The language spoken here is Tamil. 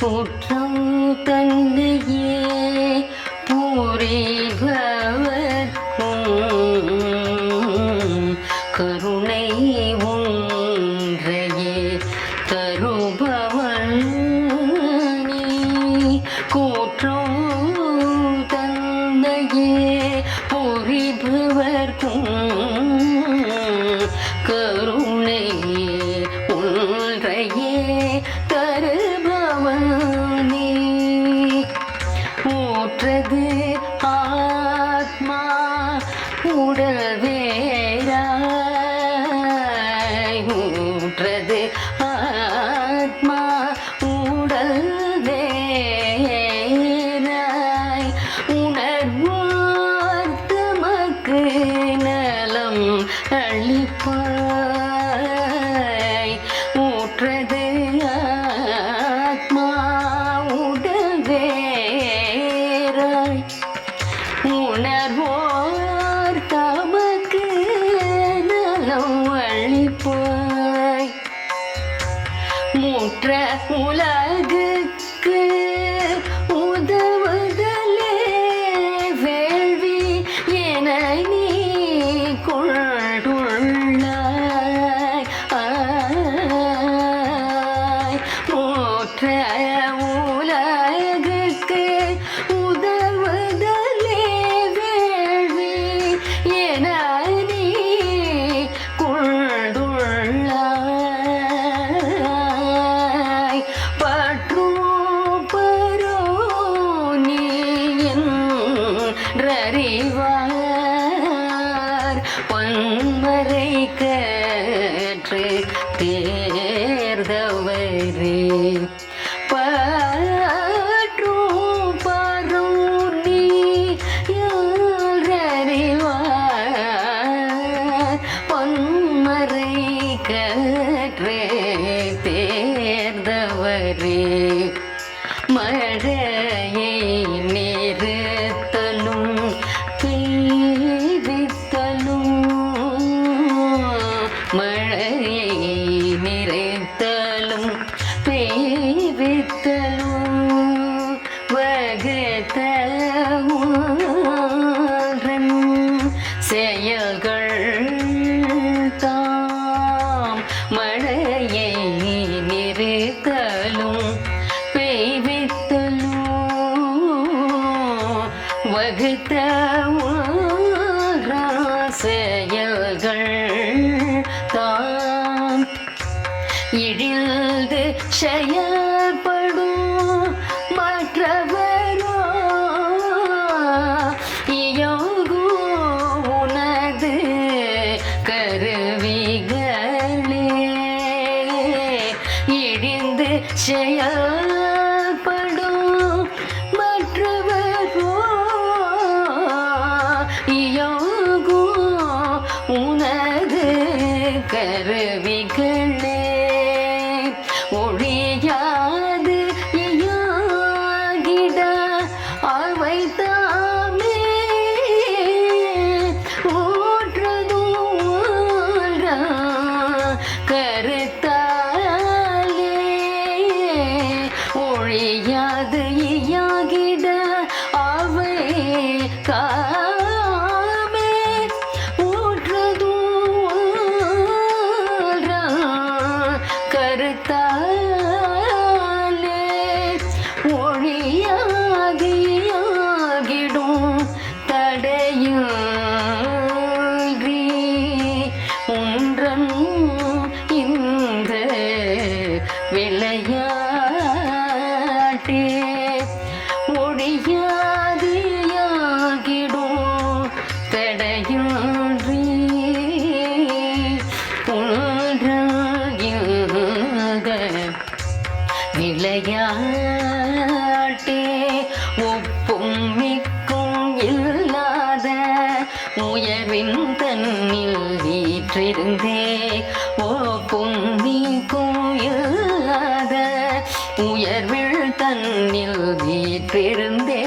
குற்றம் தன்னையே புரிபவர்க்கும் கருணை ஒன்றையே தருபவன். நீ குற்றம் தன்னையே புரிபவர்க்கும் முற்ற உலகுக்கு பொன்மறை கற்று தேர்ந்தவரே. பற்று பரோ நீ என்றறிவார் பொன்மறை கற்றே தேர்ந்தவரே. மழையை நீ நிறைத்தலும் பெய்வித்தலும் வகுத்த செயல்கள் தாம் மழையை நிறுத்தலும் பெய்வித்தலும் வகுத்த செயல்கள். செயல்படும் மற்றவரோ இயோகு உனது கருவிகளே இடிந்து செயல் ஒழியாது இயாகிட அவை காமே ஊற்றதூர கருத்தா உயர்வில் தன்னில் நீ பெருந்தே